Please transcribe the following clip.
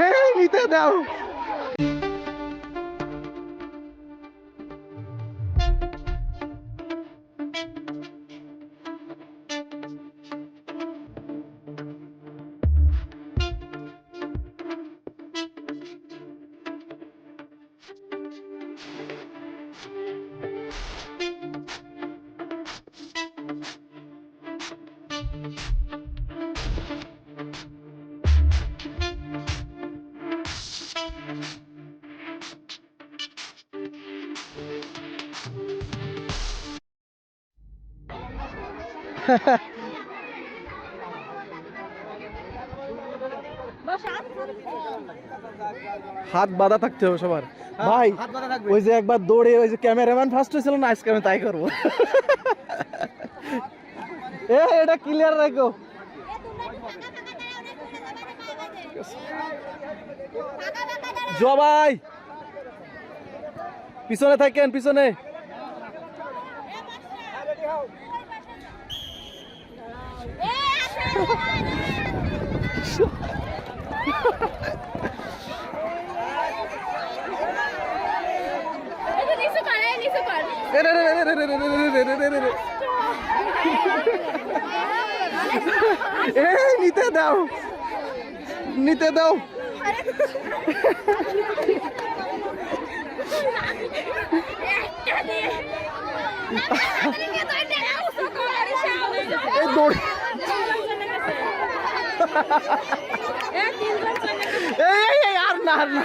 এই নিতে দাও হাত বাঁধা থাকতে হবে সবার। ভাই ওই যে একবার দৌড়ে ওই যে ক্যামেরাম্যান ফার্স্ট হয়েছিল না আজকে আমি তাই করব। এ এটা ক্লিয়ার রাখো জবাই পিছনে থাকেন পিছনে রে রে রে রে রে রে রে রে রে রে রে এ নিতে দাও। নিতে দাও। এই আর আর না।